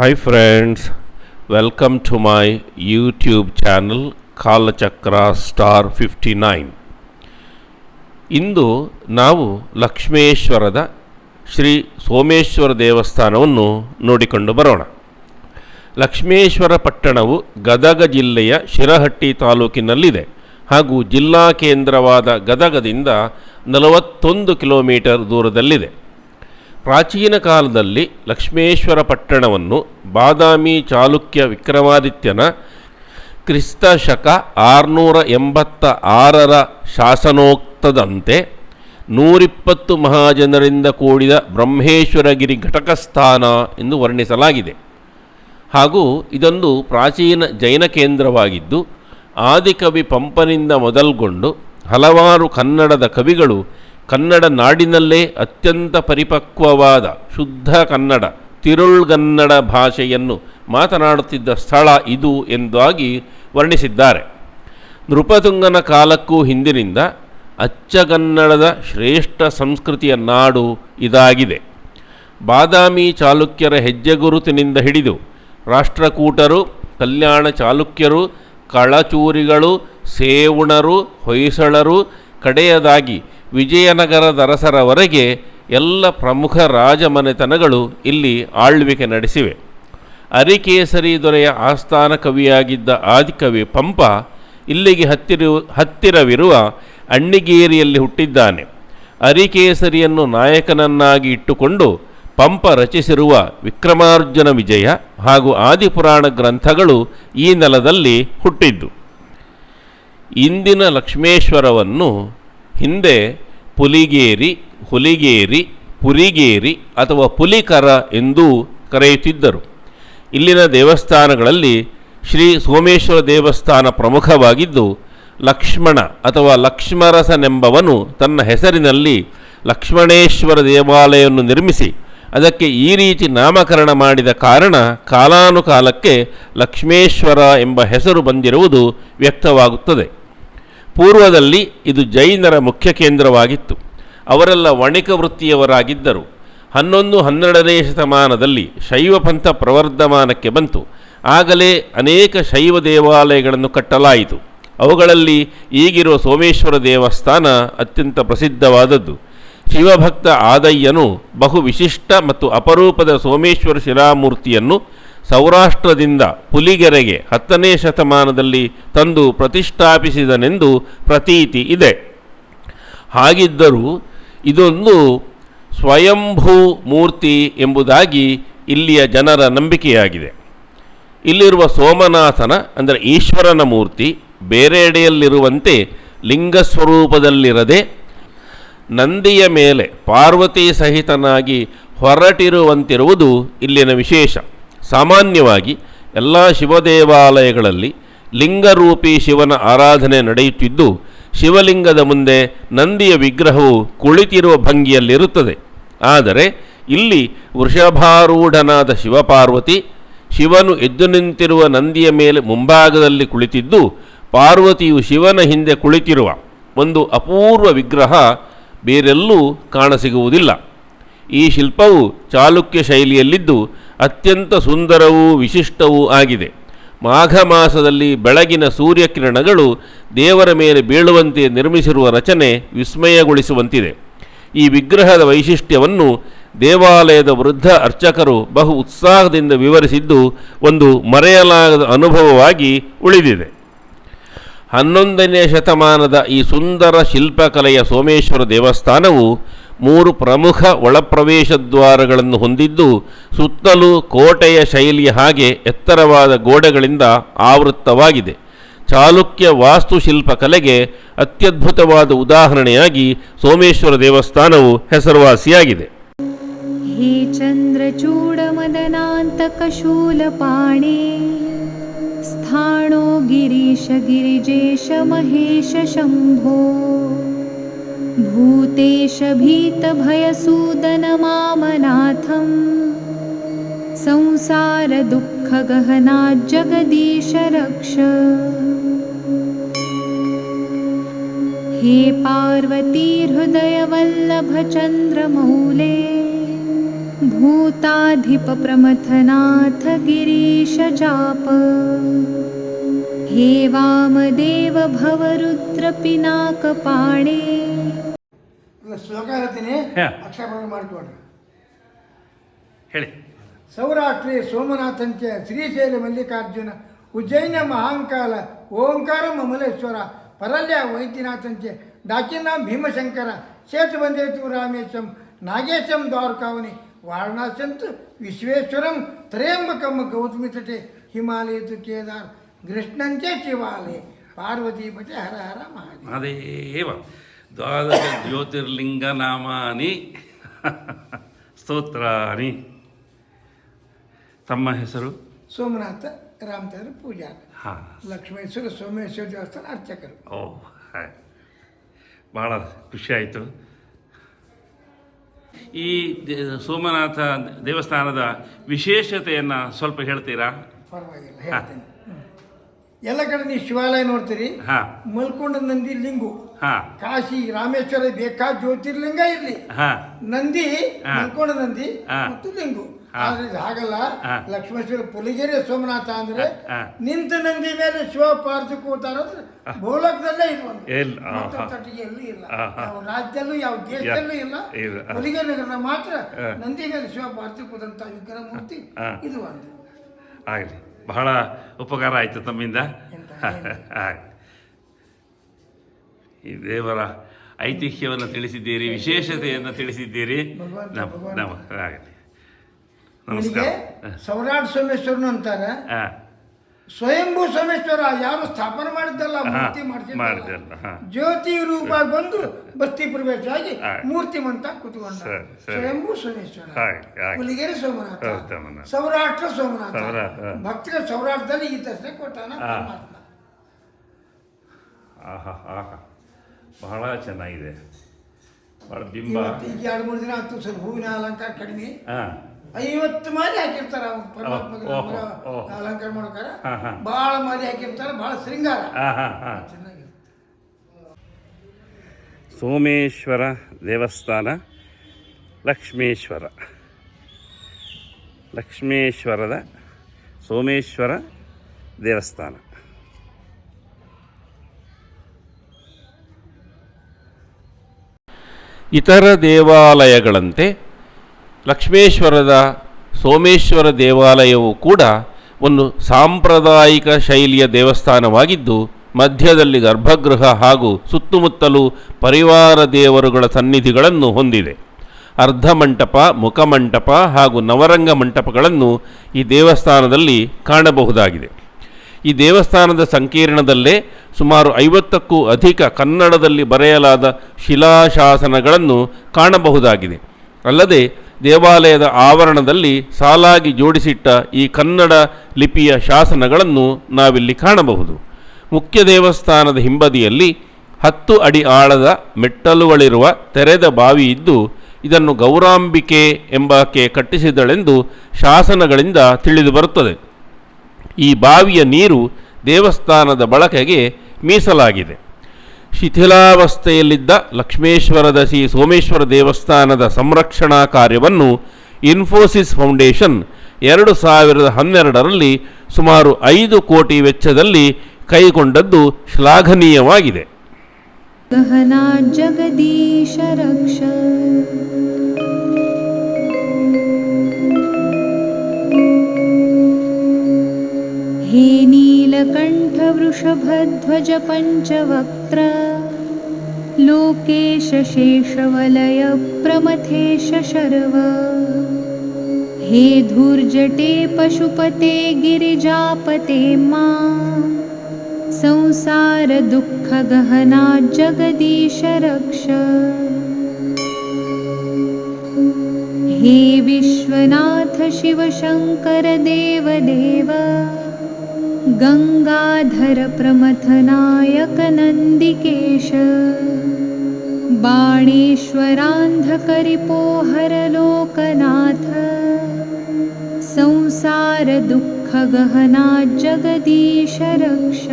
Hi friends welcome to my YouTube channel Kalachakra star fifty nine ಇಂದು ನಾವು ಲಕ್ಷ್ಮೇಶ್ವರದ, ಶ್ರೀ ಸೋಮೇಶ್ವರ ದೇವಸ್ಥಾನವನ್ನು ನೋಡಿಕೊಂಡು ಬರೋಣ. ಲಕ್ಷ್ಮೇಶ್ವರ ಪಟ್ಟಣವು ಗದಗ ಜಿಲ್ಲೆಯ ಶಿರಹಟ್ಟಿ ತಾಲೂಕಿನಲ್ಲಿದೆ. ಹಾಗೂ ಜಿಲ್ಲಾ ಕೇಂದ್ರವಾದ ಗದಗದಿಂದ ನಲವತ್ತೊಂದು ಕಿಲೋಮೀಟರ್ ದೂರದಲ್ಲಿದೆ. ಪ್ರಾಚೀನ ಕಾಲದಲ್ಲಿ ಲಕ್ಷ್ಮೇಶ್ವರ ಪಟ್ಟಣವನ್ನು ಬಾದಾಮಿ ಚಾಲುಕ್ಯ ವಿಕ್ರಮಾದಿತ್ಯನ ಕ್ರಿಸ್ತ ಶಕ ಆರುನೂರ ಎಂಬತ್ತ ಆರರ ಶಾಸನೋಕ್ತದಂತೆ ನೂರಿಪ್ಪತ್ತು ಮಹಾಜನರಿಂದ ಕೂಡಿದ ಬ್ರಹ್ಮೇಶ್ವರಗಿರಿ ಘಟಕಸ್ಥಾನ ಎಂದು ವರ್ಣಿಸಲಾಗಿದೆ. ಹಾಗೂ ಇದೊಂದು ಪ್ರಾಚೀನ ಜೈನ ಕೇಂದ್ರವಾಗಿದ್ದು, ಆದಿಕವಿ ಪಂಪನಿಂದ ಮೊದಲ್ಗೊಂಡು ಹಲವಾರು ಕನ್ನಡದ ಕವಿಗಳು ಕನ್ನಡ ನಾಡಿನಲ್ಲೇ ಅತ್ಯಂತ ಪರಿಪಕ್ವವಾದ ಶುದ್ಧ ಕನ್ನಡ ತಿರುಳ್ಗನ್ನಡ ಭಾಷೆಯನ್ನು ಮಾತನಾಡುತ್ತಿದ್ದ ಸ್ಥಳ ಇದು ಎಂದಾಗಿ ವರ್ಣಿಸಿದ್ದಾರೆ. ನೃಪತುಂಗನ ಕಾಲಕ್ಕೂ ಹಿಂದಿನಿಂದ ಅಚ್ಚಗನ್ನಡದ ಶ್ರೇಷ್ಠ ಸಂಸ್ಕೃತಿಯ ನಾಡು ಇದಾಗಿದೆ. ಬಾದಾಮಿ ಚಾಲುಕ್ಯರ ಹೆಜ್ಜೆಗುರುತಿನಿಂದ ಹಿಡಿದು ರಾಷ್ಟ್ರಕೂಟರು, ಕಲ್ಯಾಣ ಚಾಲುಕ್ಯರು, ಕಳಚೂರಿಗಳು, ಸೇವುಣರು, ಹೊಯ್ಸಳರು ಕಡೆಯದಾಗಿ ವಿಜಯನಗರದ ಅರಸರವರೆಗೆ ಎಲ್ಲ ಪ್ರಮುಖ ರಾಜಮನೆತನಗಳು ಇಲ್ಲಿ ಆಳ್ವಿಕೆ ನಡೆಸಿವೆ. ಅರಿಕೇಸರಿ ದೊರೆಯ ಆಸ್ಥಾನ ಕವಿಯಾಗಿದ್ದ ಆದಿಕವಿ ಪಂಪ ಇಲ್ಲಿಗೆ ಹತ್ತಿರ, ಹತ್ತಿರವಿರುವ ಅಣ್ಣಿಗೇರಿಯಲ್ಲಿ ಹುಟ್ಟಿದ್ದಾನೆ. ಅರಿಕೇಸರಿಯನ್ನು ನಾಯಕನನ್ನಾಗಿ ಇಟ್ಟುಕೊಂಡು ಪಂಪ ರಚಿಸಿರುವ ವಿಕ್ರಮಾರ್ಜುನ ವಿಜಯ ಹಾಗೂ ಆದಿಪುರಾಣ ಗ್ರಂಥಗಳು ಈ ನೆಲದಲ್ಲಿ ಹುಟ್ಟಿದ್ದು. ಇಂದಿನ ಲಕ್ಷ್ಮೇಶ್ವರವನ್ನು ಹಿಂದೆ ಪುಲಿಗೇರಿ, ಹುಲಿಗೇರಿ, ಪುರಿಗೇರಿ ಅಥವಾ ಪುಲಿಕರ ಎಂದೂ ಕರೆಯುತ್ತಿದ್ದರು. ಇಲ್ಲಿನ ದೇವಸ್ಥಾನಗಳಲ್ಲಿ ಶ್ರೀ ಸೋಮೇಶ್ವರ ದೇವಸ್ಥಾನ ಪ್ರಮುಖವಾಗಿದ್ದು, ಲಕ್ಷ್ಮಣ ಅಥವಾ ಲಕ್ಷ್ಮರಸನೆಂಬವನು ತನ್ನ ಹೆಸರಿನಲ್ಲಿ ಲಕ್ಷ್ಮಣೇಶ್ವರ ದೇವಾಲಯವನ್ನು ನಿರ್ಮಿಸಿ, ಅದಕ್ಕೆ ಈ ರೀತಿ ನಾಮಕರಣ ಮಾಡಿದ ಕಾರಣ ಕಾಲಾನುಕಾಲಕ್ಕೆ ಲಕ್ಷ್ಮೇಶ್ವರ ಎಂಬ ಹೆಸರು ಬಂದಿರುವುದು ವ್ಯಕ್ತವಾಗುತ್ತದೆ. ಪೂರ್ವದಲ್ಲಿ ಇದು ಜೈನರ ಮುಖ್ಯ ಕೇಂದ್ರವಾಗಿತ್ತು. ಅವರೆಲ್ಲ ವಣಿಕ ವೃತ್ತಿಯವರಾಗಿದ್ದರು. ಹನ್ನೊಂದು ಹನ್ನೆರಡನೇ ಶತಮಾನದಲ್ಲಿ ಶೈವ ಪಂಥ ಪ್ರವರ್ಧಮಾನಕ್ಕೆ ಬಂತು. ಆಗಲೇ ಅನೇಕ ಶೈವ ದೇವಾಲಯಗಳನ್ನು ಕಟ್ಟಲಾಯಿತು. ಅವುಗಳಲ್ಲಿ ಈಗಿರುವ ಸೋಮೇಶ್ವರ ದೇವಸ್ಥಾನ ಅತ್ಯಂತ ಪ್ರಸಿದ್ಧವಾದದ್ದು. ಶಿವಭಕ್ತ ಆದಯ್ಯನು ಬಹು ವಿಶಿಷ್ಟ ಮತ್ತು ಅಪರೂಪದ ಸೋಮೇಶ್ವರ ಶಿಲಾಮೂರ್ತಿಯನ್ನು ಸೌರಾಷ್ಟ್ರದಿಂದ ಪುಲಿಗೆರೆಗೆ ಹತ್ತನೇ ಶತಮಾನದಲ್ಲಿ ತಂದು ಪ್ರತಿಷ್ಠಾಪಿಸಿದನೆಂದು ಪ್ರತೀತಿ ಇದೆ. ಹಾಗಿದ್ದರೂ ಇದೊಂದು ಸ್ವಯಂಭೂ ಮೂರ್ತಿ ಎಂಬುದಾಗಿ ಇಲ್ಲಿಯ ಜನರ ನಂಬಿಕೆಯಾಗಿದೆ. ಇಲ್ಲಿರುವ ಸೋಮನಾಥನ, ಅಂದರೆ ಈಶ್ವರನ ಮೂರ್ತಿ, ಬೇರೆಡೆಯಲ್ಲಿರುವಂತೆ ಲಿಂಗ ಸ್ವರೂಪದಲ್ಲಿರದೆ ನಂದಿಯ ಮೇಲೆ ಪಾರ್ವತಿ ಸಹಿತನಾಗಿ ಹೊರಟಿರುವಂತಿರುವುದು ಇಲ್ಲಿನ ವಿಶೇಷ. ಸಾಮಾನ್ಯವಾಗಿ ಎಲ್ಲ ಶಿವದೇವಾಲಯಗಳಲ್ಲಿ ಲಿಂಗರೂಪಿ ಶಿವನ ಆರಾಧನೆ ನಡೆಯುತ್ತಿದ್ದು, ಶಿವಲಿಂಗದ ಮುಂದೆ ನಂದಿಯ ವಿಗ್ರಹವು ಕುಳಿತಿರುವ ಭಂಗಿಯಲ್ಲಿರುತ್ತದೆ. ಆದರೆ ಇಲ್ಲಿ ವೃಷಭಾರೂಢನಾದ ಶಿವಪಾರ್ವತಿ ಶಿವನು ಎದ್ದು ನಿಂತಿರುವ ನಂದಿಯ ಮೇಲೆ ಮುಂಭಾಗದಲ್ಲಿ ಕುಳಿತಿದ್ದು, ಪಾರ್ವತಿಯು ಶಿವನ ಹಿಂದೆ ಕುಳಿತಿರುವ ಒಂದು ಅಪೂರ್ವ ವಿಗ್ರಹ ಬೇರೆಲ್ಲೂ ಕಾಣಸಿಗುವುದಿಲ್ಲ. ಈ ಶಿಲ್ಪವು ಚಾಲುಕ್ಯ ಶೈಲಿಯಲ್ಲಿದ್ದು ಅತ್ಯಂತ ಸುಂದರವೂ ವಿಶಿಷ್ಟವೂ ಆಗಿದೆ. ಮಾಘ ಮಾಸದಲ್ಲಿ ಬೆಳಗಿನ ಸೂರ್ಯಕಿರಣಗಳು ದೇವರ ಮೇಲೆ ಬೀಳುವಂತೆ ನಿರ್ಮಿಸಿರುವ ರಚನೆ ವಿಸ್ಮಯಗೊಳಿಸುವಂತಿದೆ. ಈ ವಿಗ್ರಹದ ವೈಶಿಷ್ಟ್ಯವನ್ನು ದೇವಾಲಯದ ವೃದ್ಧ ಅರ್ಚಕರು ಬಹು ಉತ್ಸಾಹದಿಂದ ವಿವರಿಸಿದ್ದು ಒಂದು ಮರೆಯಲಾಗದ ಅನುಭವವಾಗಿ ಉಳಿದಿದೆ. ಹನ್ನೊಂದನೇ ಶತಮಾನದ ಈ ಸುಂದರ ಶಿಲ್ಪಕಲೆಯ ಸೋಮೇಶ್ವರ ದೇವಸ್ಥಾನವು ಮೂರು ಪ್ರಮುಖ ಒಳಪ್ರವೇಶ ದ್ವಾರಗಳನ್ನು ಹೊಂದಿದ್ದು, ಸುತ್ತಲೂ ಕೋಟೆಯ ಶೈಲಿಯ ಹಾಗೆ ಎತ್ತರವಾದ ಗೋಡೆಗಳಿಂದ ಆವೃತ್ತವಾಗಿದೆ. ಚಾಲುಕ್ಯ ವಾಸ್ತುಶಿಲ್ಪಕಲೆಗೆ ಅತ್ಯದ್ಭುತವಾದ ಉದಾಹರಣೆಯಾಗಿ ಸೋಮೇಶ್ವರ ದೇವಸ್ಥಾನವು ಹೆಸರುವಾಸಿಯಾಗಿದೆ. ಹೇ ಚಂದ್ರಚೂಡಮದನಾಂತಕಶೂಲಪಾಣಿ, ಸ್ಥಾಣೋ ಗಿರೀಶ ಗಿರಿಜೇಶ ಮಹೇಶ ಶಂಭೋ. भूतेश भीतभयसूदनमामनाथं रक्ष हे पार्वतीहृदयवल्लभचन्द्रमौले भूताधिपप्रमथनाथ गिरीशजाप हे वामदेव भवरुद्रपिनाकपाणे ಇಲ್ಲ ಶ್ಲೋಕ ಹೇಳ್ತೀನಿ ಹಾ. ಅಕ್ಷರ ಮಾಡ್ಕೊಡ್ರಿ ಹೇಳಿ ಸೌರಾಷ್ಟ್ರೀ ಸೋಮನಾಥಂಚ ಶ್ರೀಶೈಲ ಮಲ್ಲಿಕಾರ್ಜುನ ಉಜ್ಜೈನ ಮಹಾಂಕಾಲ ಓಂಕಾರ ಮಮಲೇಶ್ವರ ಪರಲ್ಯ ವೈದ್ಯನಾಥಂಚೆ ಡಾಕಿನಾಂ ಭೀಮಶಂಕರ ಸೇತುಬಂದೇತು ರಾಮೇಶಂ ನಾಗೇಶಂ ದ್ವಾರಕಾವನಿ ವಾರಣಾಸಂತು ವಿಶ್ವೇಶ್ವರಂ ತ್ರಯಂಬಕಂ ಗೌತಮಿತಟೆ ಹಿಮಾಲಯತು ಕೇದಾರ್ ಕೃಷ್ಣಂಚೆ ಶಿವಾಲಯ ಪಾರ್ವತೀಪತಿ ಹರ ಹರ ಮಹಾದೇವ ದ್ವಾದಶ ಜ್ಯೋತಿರ್ಲಿಂಗ ನಾಮಾನಿ ಸ್ತೋತ್ರಾನಿ. ತಮ್ಮ ಹೆಸರು? ಸೋಮನಾಥ ರಾಮಚಂದ್ರ ಪೂಜಾ ಹಾಂ. ಲಕ್ಷ್ಮೇಶ್ವರ ಸೋಮೇಶ್ವರ ದೇವಸ್ಥಾನ ಅರ್ಚಕರು. ಓ ಹಾಯ್ ಭಾಳ ಖುಷಿ ಆಯಿತು. ಈ ದೇ- ಸೋಮನಾಥ ದೇವಸ್ಥಾನದ ವಿಶೇಷತೆಯನ್ನು ಸ್ವಲ್ಪ ಹೇಳ್ತೀರಾ? ಪರವಾಗಿಲ್ಲ ಹೇಳ್ತೇನೆ. ಎಲ್ಲ ಕಡೆ ನೀವು ಶಿವಾಲಯ ನೋಡ್ತೀರಿ ಹಾಂ ಮಲ್ಕೊಂಡ ನಂದಿ ಲಿಂಗು ಹಾಂ ಕಾಶಿ ರಾಮೇಶ್ವರ ಬೇಕಾದ ಜ್ಯೋತಿರ್ಲಿಂಗ ಇರ್ಲಿ ಹಾಂ ನಂದಿ. ಮಲ್ಕೊಂಡ ನಂದಿ ಹಾ. ಮತ್ತು ಲಿಂಗು. ಆದ್ರೆ ಇದು ಹಾಗಲ್ಲ ಹಾ. ಲಕ್ಷ್ಮೇಶ್ವರ ಪುಲಿಗೆರೆ ಸೋಮನಾಥ ಅಂದ್ರೆ ಹಾ. ನಿಂತ ನಂದಿ ಮೇಲೆ ಶಿವ ಪಾರ್ಥ ಕೂತಾರ ಭೂಲೋಕದಲ್ಲೇ ಇದು ಒಂದು ಇಲ್ಲ. ತಟ್ಟಿಗೆ ಎಲ್ಲೂ ಇಲ್ಲ ಆಹಾ. ಯಾವ ರಾಜ್ಯದಲ್ಲೂ ಯಾವ ದೇಶದಲ್ಲೂ ಇಲ್ಲ ಇಲ್ಲ. ಪುಲಿಗೆರೆ ನಗರ ಮಾತ್ರ. ನಂದಿ ಮೇಲೆ ಶಿವ ಪಾರ್ಥ ಕೂದಂತ ವಿಗ್ರಹ ಮೂರ್ತಿ ಹಾ. ಇದು ಒಂದು ಆಗಲಿ ಬಹಳ ಉಪಕಾರ ಆಯಿತು ತಮ್ಮಿಂದ. ಈ ದೇವರ ಐತಿಹ್ಯವನ್ನು ತಿಳಿಸಿದ್ದೀರಿ ವಿಶೇಷತೆಯನ್ನು ತಿಳಿಸಿದ್ದೀರಿ. ನಮ್ಮ ನಮ್ ಆಗಲಿ ನಮಸ್ಕಾರ. ಸೌರಾಟ್ ಸೋಮೇಶ್ವರನು ಅಂತಾರೆ. ಹಾಂ. ಸ್ವಯಂಭೂ ಸೋಮೇಶ್ವರ ಯಾರು ಸ್ಥಾಪನೆ ಮಾಡಿದ್ದಲ್ಲ ಮೂರ್ತಿ ಮಾಡಿಸಿದ್ದಲ್ಲ ಜ್ಯೋತಿ ರೂಪ ಬಂದು ಬಸ್ತಿ ಪ್ರವೇಶ ಆಗಿ. ಮೂರ್ತಿ ಮಂತ ಕುತ್ಕೊಂಡ. ಸ್ವಯಂಭೂ ಸೋಮೇಶ್ವರ. ಹುಲಿಗೆರೆ ಸೋಮನಾಥ. ಸೌರಾಷ್ಟ್ರ ಸೋಮನಾಥ. ಭಕ್ತರ ಸೌರಾಷ್ಟ್ರದಲ್ಲಿ ಈ ದರ್ಶನ ಕೊಟ್ಟಾನ ಬಹಳ ಚೆನ್ನಾಗಿದೆ. ಬಹಳ ಬಿಂಬ. ಈಗ ಎರಡು ಮೂರು ದಿನ ಆಯ್ತು ಸ್ವಲ್ಪ ಹೂವಿನ ಅಲಂಕಾರ ಕಡಿಮೆ. ಹಾಂ. ಐವತ್ತು ಮಾರಿ ಹಾಕಿರ್ತಾರ ಅವ್ನು ಪರಮಾತ್ಮಗೆ ಓಹೋ, ಅಲಂಕಾರ ಮಾರಿ ಭಾಳ ಮಾಲಿ ಹಾಕಿರ್ತಾರ ಭಾಳ ಶೃಂಗಾರ. ಹಾಂ ಸೋಮೇಶ್ವರ ದೇವಸ್ಥಾನ ಲಕ್ಷ್ಮೇಶ್ವರ. ಲಕ್ಷ್ಮೇಶ್ವರದ ಸೋಮೇಶ್ವರ ದೇವಸ್ಥಾನ. ಇತರ ದೇವಾಲಯಗಳಂತೆ ಲಕ್ಷ್ಮೇಶ್ವರದ ಸೋಮೇಶ್ವರ ದೇವಾಲಯವು ಕೂಡ ಒಂದು ಸಾಂಪ್ರದಾಯಿಕ ಶೈಲಿಯ ದೇವಸ್ಥಾನವಾಗಿದ್ದು, ಮಧ್ಯದಲ್ಲಿ ಗರ್ಭಗೃಹ ಹಾಗೂ ಸುತ್ತಮುತ್ತಲು ಪರಿವಾರ ದೇವರುಗಳ ಸನ್ನಿಧಿಗಳನ್ನು ಹೊಂದಿದೆ. ಅರ್ಧಮಂಟಪ ಮುಖಮಂಟಪ ಹಾಗೂ ನವರಂಗ ಮಂಟಪಗಳನ್ನು ಈ ದೇವಸ್ಥಾನದಲ್ಲಿ ಕಾಣಬಹುದಾಗಿದೆ. ಈ ದೇವಸ್ಥಾನದ ಸಂಕೀರ್ಣದಲ್ಲೇ ಸುಮಾರು ಐವತ್ತಕ್ಕೂ ಅಧಿಕ ಕನ್ನಡದಲ್ಲಿ ಬರೆಯಲಾದ ಶಿಲಾಶಾಸನಗಳನ್ನು ಕಾಣಬಹುದಾಗಿದೆ. ಅಲ್ಲದೆ ದೇವಾಲಯದ ಆವರಣದಲ್ಲಿ ಸಾಲಾಗಿ ಜೋಡಿಸಿಟ್ಟ ಈ ಕನ್ನಡ ಲಿಪಿಯ ಶಾಸನಗಳನ್ನು ನಾವಿಲ್ಲಿ ಕಾಣಬಹುದು. ಮುಖ್ಯ ದೇವಸ್ಥಾನದ ಹಿಂಬದಿಯಲ್ಲಿ ಹತ್ತು ಅಡಿ ಆಳದ ಮೆಟ್ಟಲುಗಳಿರುವ ತೆರೆದ ಬಾವಿ ಇದ್ದು, ಇದನ್ನು ಗೌರಾಂಬಿಕೆ ಎಂಬಾಕೆ ಕಟ್ಟಿಸಿದಳೆಂದು ಶಾಸನಗಳಿಂದ ತಿಳಿದು ಬರುತ್ತದೆ. ಈ ಬಾವಿಯ ನೀರು ದೇವಸ್ಥಾನದ ಬಳಕೆಗೆ ಮೀಸಲಾಗಿದೆ. ಶಿಥಿಲಾವಸ್ಥೆಯಲ್ಲಿದ್ದ ಲಕ್ಷ್ಮೇಶ್ವರದಶಿ ಸೋಮೇಶ್ವರ ದೇವಸ್ಥಾನದ ಸಂರಕ್ಷಣಾ ಕಾರ್ಯವನ್ನು ಇನ್ಫೋಸಿಸ್ ಫೌಂಡೇಶನ್ ಎರಡು ಸಾವಿರದ ಹನ್ನೆರಡರಲ್ಲಿ ಸುಮಾರು ಐದು ಕೋಟಿ ವೆಚ್ಚದಲ್ಲಿ ಕೈಗೊಂಡದ್ದು ಶ್ಲಾಘನೀಯವಾಗಿದೆ. ಜಗದೀಶ ರಕ್ಷ. ಹೇ नीलकण्ठवृषभध्वज पञ्चवक्त्र लोकेश शेषवलय प्रमथेश शर्व हे धूर्जटे पशुपते गिरिजापते मा। संसारदुःखगहना जगदीश रक्ष। हे विश्वनाथ शिवशङ्कर देवदेव गङ्गाधरप्रमथनायकनन्दिकेश बाणेश्वरान्धकरिपोहरलोकनाथ संसारदुःखगहना जगदीश रक्ष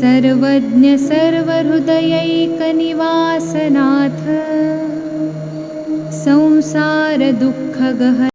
सर्वज्ञ सर्वहृदयैकनिवासनाथ। संसारदुःखगहन